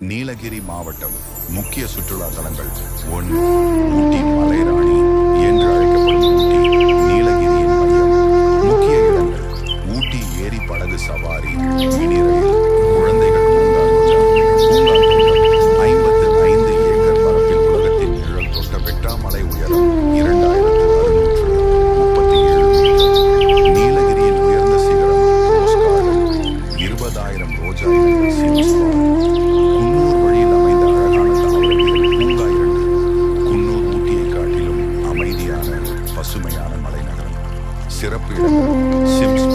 நீலகிரி மாவட்டம் முக்கிய சுற்றுலா தலங்கள் ஒன்று. பசுமையான மலைநகரம். சிறப்பு சிம்ஸ்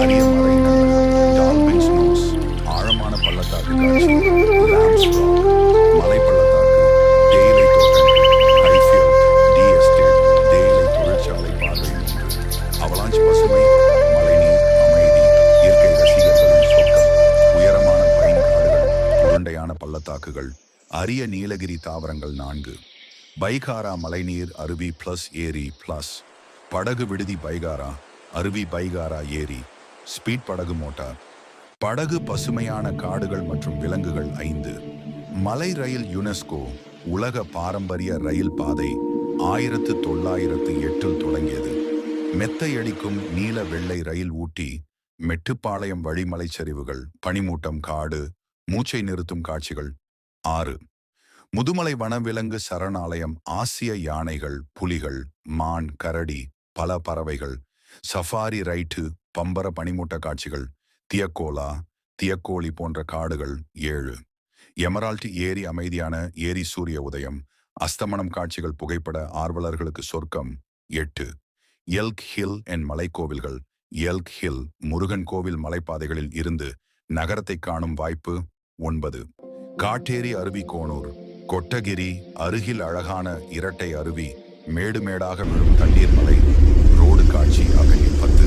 அரிய டால்பின் ஸ்னோஸ் ஆழமான பள்ளத்தாக்கு காட்சி லாம்ஸ் மலை பள்ளத்தாக்கு தேயிலை தோட்டங்கள் டி எஸ்டேட் தேயிலை தொழிற்சாலை பார்வை பசுமை மழைநீர் அமைதி இயற்கை ரசிகர்களின் சொர்க்கம் உயரமான பைன் காடுகள் உருண்டையான பள்ளத்தாக்குகள் அரிய நீலகிரி தாவரங்கள் நான்கு. பைகாரா மலைநீர் அருவி பிளஸ் ஏரி பிளஸ் படகு விடுதி பைகாரா அருவி பைகாரா ஏரி ஸ்பீட் படகு மோட்டார். படகு பசுமையான காடுகள் மற்றும் விலங்குகள் ஐந்து. மலை ரயில் யுனெஸ்கோ உலக பாரம்பரிய ரயில் பாதை ஆயிரத்து தொள்ளாயிரத்து எட்டில் தொடங்கியது. மெத்தையடிக்கும் நீல வெள்ளை ரயில் ஊட்டி மெட்டுப்பாளையம் வழிமலை சரிவுகள் பனிமூட்டம் காடு மூச்சை நிறுத்தும் காட்சிகள். ஆறு. முதுமலை வனவிலங்கு சரணாலயம் ஆசிய யானைகள் புலிகள் மான் கரடி பல பறவைகள் சஃபாரி ரைட்டு பம்பர பனிமூட்ட காட்சிகள் தியக்கோலா தியக்கோழி போன்ற காடுகள் ஏழு. எமரால்ட் ஏரி அமைதியான ஏரி சூரிய உதயம் அஸ்தமனம் காட்சிகள் புகைப்பட ஆர்வலர்களுக்கு சொர்க்கம் எட்டு. எல்க் ஹில் என் மலைக்கோவில்கள் எல்க் ஹில் முருகன் கோவில் மலைப்பாதைகளில் இருந்து நகரத்தை காணும் வாய்ப்பு ஒன்பது. காட்டேரி அருவி கோனூர். கொட்டகிரி அருகில் அழகான இரட்டை அருவி மேடுமேடாக விழும் தண்ணீர் மலை ரோடு காட்சி அகநில் பத்து.